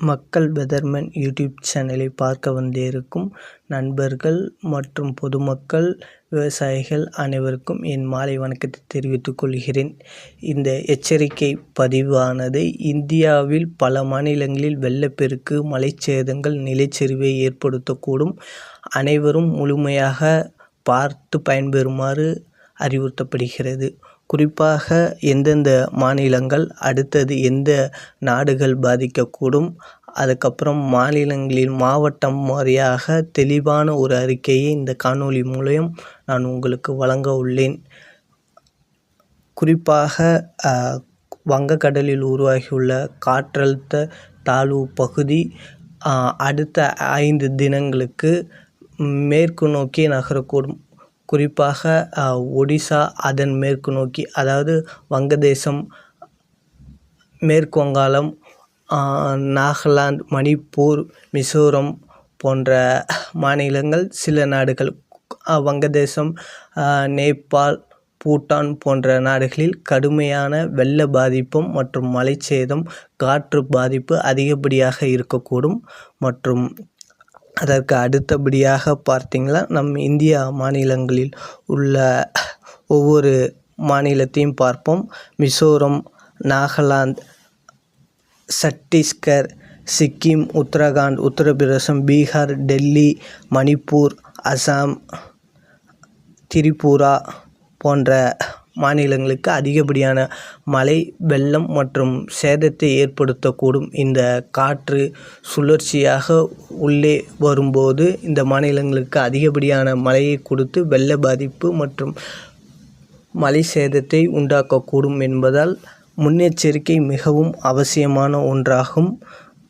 மக்கள் பெதர்மன் யூடியூப் சேனலை பார்க்க வந்திருக்கும் நண்பர்கள் மற்றும் பொதுமக்கள் விவசாயிகள் அனைவருக்கும் என் மாலை வணக்கத்தை தெரிவித்துக் கொள்கிறேன். இந்த எச்சரிக்கை பதிவானது இந்தியாவில் பல மாநிலங்களில் வெள்ளப்பெருக்கு மலைச்சேதங்கள் நிலச்சரிவை ஏற்படுத்தக்கூடும். அனைவரும் முழுமையாக பார்த்து பயன்பெறுமாறு அறிவுறுத்தப்படுகிறது. குறிப்பாக எந்தெந்த மாநிலங்கள் அடுத்தது எந்த நாடுகள் பாதிக்கக்கூடும்? அதுக்கப்புறம் மாநிலங்களின் மாவட்டம் வாரியாக தெளிவான ஒரு அறிக்கையை இந்த காணொளி மூலம் நான் உங்களுக்கு வழங்க உள்ளேன். குறிப்பாக வங்கக்கடலில் உருவாகியுள்ள காற்றழுத்த தாழ்வு பகுதி அடுத்த ஐந்து தினங்களுக்கு மேற்கு நோக்கி நகரக்கூடும். குறிப்பாக ஒடிசா அதன் மேற்கு நோக்கி அதாவது வங்கதேசம் மேற்கு வங்காளம் நாகாலாந்து மணிப்பூர் மிசோரம் போன்ற மாநிலங்கள் சில நாடுகள் வங்கதேசம் நேபாள் பூட்டான் போன்ற நாடுகளில் கடுமையான வெள்ள பாதிப்பும் மற்றும் மலைச்சேதம் காற்று பாதிப்பு அதிகப்படியாக இருக்கக்கூடும் மற்றும் அதற்கு அடுத்தபடியாக பார்த்தீங்கன்னா நம் இந்தியா மாநிலங்களில் உள்ள ஒவ்வொரு மாநிலத்தையும் பார்ப்போம். மிசோரம் நாகாலாந்து சட்டீஸ்கர் சிக்கிம் உத்தரகாண்ட் உத்தரப்பிரதேசம் பீகார் டெல்லி மணிப்பூர் அசாம் திரிபுரா போன்ற மாநிலங்களுக்கு அதிகப்படியான மழை வெள்ளம் மற்றும் சேதத்தை ஏற்படுத்தக்கூடும். இந்த காற்று சுழற்சியாக உள்ளே வரும்போது இந்த மாநிலங்களுக்கு அதிகப்படியான மழையை கொடுத்து வெள்ள பாதிப்பு மற்றும் மழை சேதத்தை உண்டாக்கக்கூடும் என்பதால் முன்னெச்சரிக்கை மிகவும் அவசியமான ஒன்றாகும்.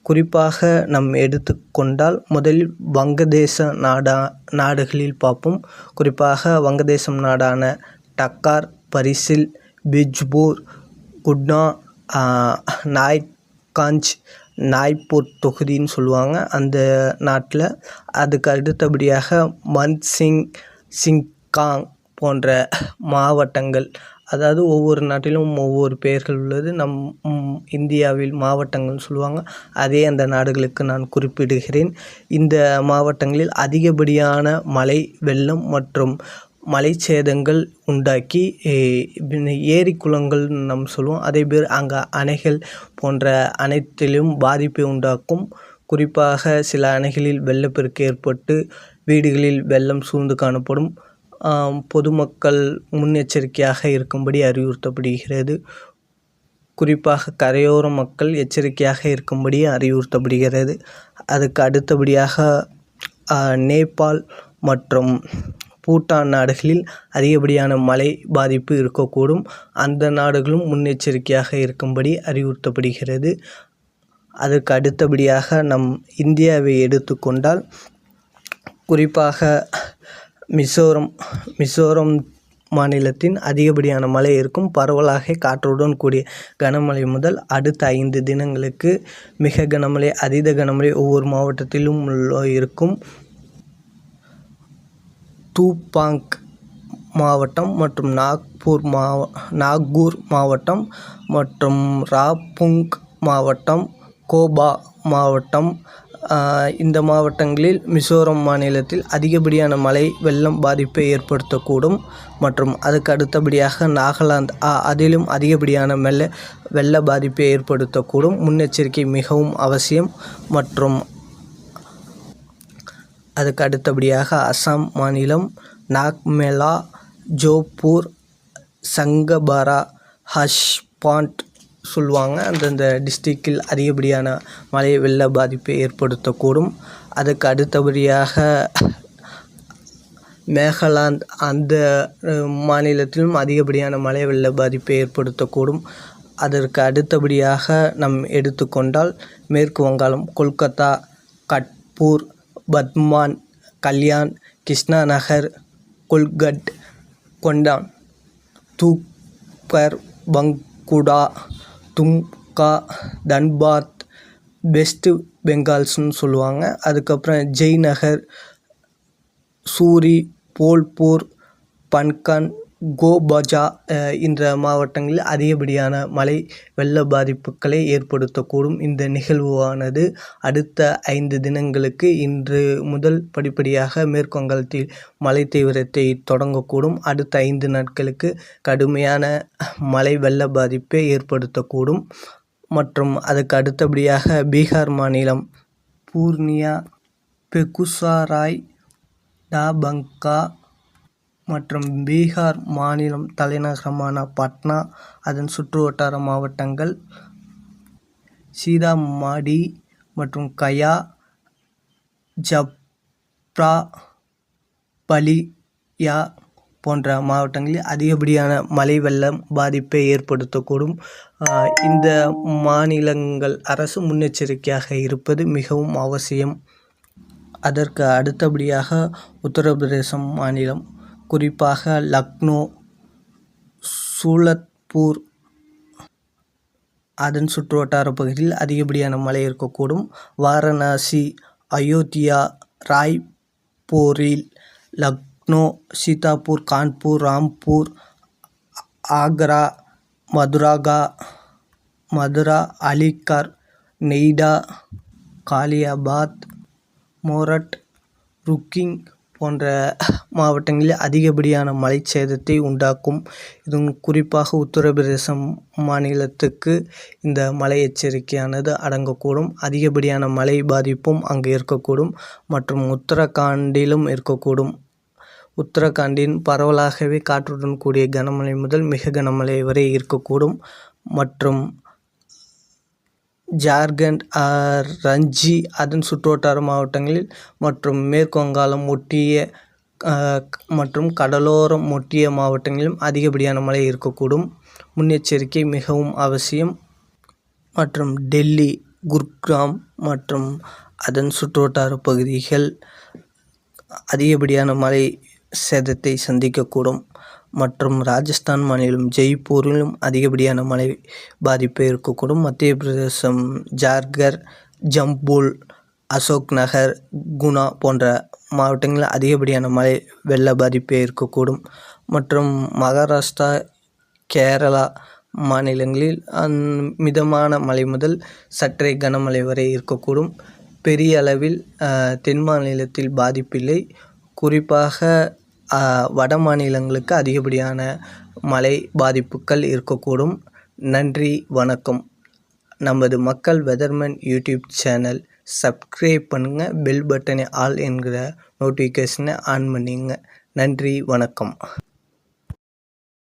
குறிப்பாக நம் எடுத்துக்கொண்டால் முதலில் வங்கதேச நாடா நாடுகளில் பார்ப்போம். குறிப்பாக வங்கதேசம் நாடான டக்கார் பரிசில் பிஜ்பூர் குட்னா நாய்காஞ்ச் நாய்ப்பூர் தொகுதின்னு சொல்லுவாங்க அந்த நாட்டில். அதுக்கு அடுத்தபடியாக மன்சிங் சிங்காங் போன்ற மாவட்டங்கள். அதாவது ஒவ்வொரு நாட்டிலும் ஒவ்வொரு பெயர்கள் உள்ளது. நம் இந்தியாவில் மாவட்டங்கள்னு சொல்லுவாங்க. அதே அந்த நாடுகளுக்கு நான் குறிப்பிடுகிறேன். இந்த மாவட்டங்களில் அதிகப்படியான மழை வெள்ளம் மற்றும் மலைச்சேதங்கள் உண்டாக்கி ஏரி குளங்கள் நம் சொல்லுவோம். அதே பேர் அங்கே அணைகள் போன்ற அனைத்திலும் பாதிப்பை உண்டாக்கும். குறிப்பாக சில அணைகளில் வெள்ளப்பெருக்கு ஏற்பட்டு வீடுகளில் வெள்ளம் சூழ்ந்து காணப்படும். பொதுமக்கள் முன்னெச்சரிக்கையாக இருக்கும்படி அறிவுறுத்தப்படுகிறது. குறிப்பாக கரையோர மக்கள் எச்சரிக்கையாக இருக்கும்படி அறிவுறுத்தப்படுகிறது. அதுக்கு அடுத்தபடியாக நேபாள் மற்றும் பூட்டான் நாடுகளில் அதிகப்படியான மழை பாதிப்பு இருக்கக்கூடும். அந்த நாடுகளும் முன்னெச்சரிக்கையாக இருக்கும்படி அறிவுறுத்தப்படுகிறது. அதற்கு அடுத்தபடியாக நம் இந்தியாவை எடுத்துக்கொண்டால் குறிப்பாக மிசோரம் மிசோரம் மாநிலத்தின் அதிகப்படியான மழை இருக்கும் பரவலாக காற்றுடன் கூடிய கனமழை முதல் அடுத்த ஐந்து தினங்களுக்கு மிக கனமழை அதீத கனமழை ஒவ்வொரு மாவட்டத்திலும் இருக்கும். தூபாங்க் மாவட்டம் மற்றும் நாக்பூர் மாவ நாகூர் மாவட்டம் மற்றும் ராப்புங் மாவட்டம் கோபா மாவட்டம். இந்த மாவட்டங்களில் மிசோரம் மாநிலத்தில் அதிகப்படியான மழை வெள்ளம் பாதிப்பை ஏற்படுத்தக்கூடும் மற்றும் அதுக்கு அடுத்தபடியாக நாகாலாந்து அதிலும் அதிகப்படியான மெல்ல வெள்ள பாதிப்பை ஏற்படுத்தக்கூடும். முன்னெச்சரிக்கை மிகவும் அவசியம் மற்றும் அதுக்கு அடுத்தபடியாக அசாம் மாநிலம் நாக்மெலா ஜோப்பூர் சங்கபாரா ஹஷ்பாண்ட் சொல்லுவாங்க. அந்தந்த டிஸ்ட்ரிக்டில் அதிகப்படியான மழை வெள்ள பாதிப்பை ஏற்படுத்தக்கூடும். அதுக்கு அடுத்தபடியாக மேகலாந்த் அந்த மாநிலத்திலும் அதிகப்படியான மழை வெள்ள பாதிப்பை ஏற்படுத்தக்கூடும். அதற்கு அடுத்தபடியாக நம் எடுத்துக்கொண்டால் மேற்கு வங்காளம் கொல்கத்தா கட்பூர் பத்மான் கல்யாண் கிருஷ்ணா நகர் கொல்கட் கொண்டான் தூப்பர் பங்குடா தும்கா தன்பாத் வெஸ்ட் பெங்கால்ஸ்னு சொல்லுவாங்க. அதுக்கப்புறம் ஜெய்நகர் சூரி போல்பூர் பன்கன் கோபஜா என்ற மாவட்டங்களில் அதிகப்படியான மழை வெள்ள பாதிப்புகளை ஏற்படுத்தக்கூடும். இந்த நிகழ்வானது அடுத்த ஐந்து தினங்களுக்கு இன்று முதல் படிப்படியாக மேற்குவங்கத்தில் மழை தீவிரத்தை தொடங்கக்கூடும். அடுத்த ஐந்து நாட்களுக்கு கடுமையான மழை வெள்ள பாதிப்பை ஏற்படுத்தக்கூடும். மற்றும் அதுக்கு அடுத்தபடியாக பீகார் மாநிலம் பூர்ணியா பெகுசாராய் டாபங்கா மற்றும் பீகார் மாநிலம் தலைநகரமான பட்னா அதன் சுற்றுவட்டார மாவட்டங்கள் சீதாமாடி மற்றும் கயா ஜப்ரா பலியா போன்ற மாவட்டங்களில் அதிகப்படியான மழை வெள்ளம் பாதிப்பை ஏற்படுத்தக்கூடும். இந்த மாநிலங்கள் அரசு முன்னெச்சரிக்கையாக இருப்பது மிகவும் அவசியம். அதற்கு அடுத்தபடியாக உத்தரப்பிரதேசம் மாநிலம் குறிப்பாக லக்னோ சூலத்பூர். அதன் சுற்றுவட்டார பகுதியில் அதிகப்படியான மழை இருக்கக்கூடும். வாரணாசி அயோத்தியா ராய்பூரில் லக்னோ சீதாப்பூர் கான்பூர் ராம்பூர் ஆக்ரா மதுராகா மதுரா அலிகர் நெய்டா காலியாபாத் மோரட் ருக்கிங் போன்ற மாவட்டங்களில் அதிகப்படியான மழை சேதத்தை உண்டாக்கும். இதுவும் குறிப்பாக உத்தரப்பிரதேசம் மாநிலத்துக்கு இந்த மழை எச்சரிக்கையானது அடங்கக்கூடும். அதிகப்படியான மழை பாதிப்பும் அங்கு இருக்கக்கூடும் மற்றும் உத்தரகாண்டிலும் இருக்கக்கூடும். உத்தரகாண்டின் பரவலாகவே காற்றுடன் கூடிய கனமழை முதல் மிக கனமழை வரை இருக்கக்கூடும் மற்றும் ஜார்க்கண்ட் ரஞ்சி அதன் சுற்றுவட்டார மாவட்டங்களில் மற்றும் மேற்கு வங்காளம் ஒட்டிய மற்றும் கடலோரம் ஒட்டிய மாவட்டங்களிலும் அதிகப்படியான மழை இருக்கக்கூடும். முன்னெச்சரிக்கை மிகவும் அவசியம். மற்றும் டெல்லி குர்காம் மற்றும் அதன் சுற்றுவட்டார பகுதிகள் அதிகப்படியான மழை சேதத்தை சந்திக்கக்கூடும். மற்றும் ராஜஸ்தான் மாநிலம் ஜெய்ப்பூரிலும் அதிகப்படியான மழை பாதிப்பு இருக்கக்கூடும். மத்திய பிரதேசம் ஜார்கர் ஜம்பூல் அசோக் நகர் குணா போன்ற மாவட்டங்களில் அதிகப்படியான மழை வெள்ள பாதிப்பு இருக்கக்கூடும். மற்றும் மகாராஷ்டிரா கேரளா மாநிலங்களில் மிதமான மழை முதல் சற்றே கனமழை வரை இருக்கக்கூடும். பெரிய அளவில் தென் மாநிலத்தில் பாதிப்பில்லை. குறிப்பாக வட மாநிலங்களுக்கு அதிகப்படியான மழை பாதிப்புகள் இருக்கக்கூடும். நன்றி வணக்கம். நமது மக்கள் வெதர்மேன் யூடியூப் சேனல் சப்ஸ்கிரைப் பண்ணுங்கள் பெல் பட்டனை ஆல் என்கிற நோட்டிஃபிகேஷனை ஆன் பண்ணிங்க. நன்றி வணக்கம்.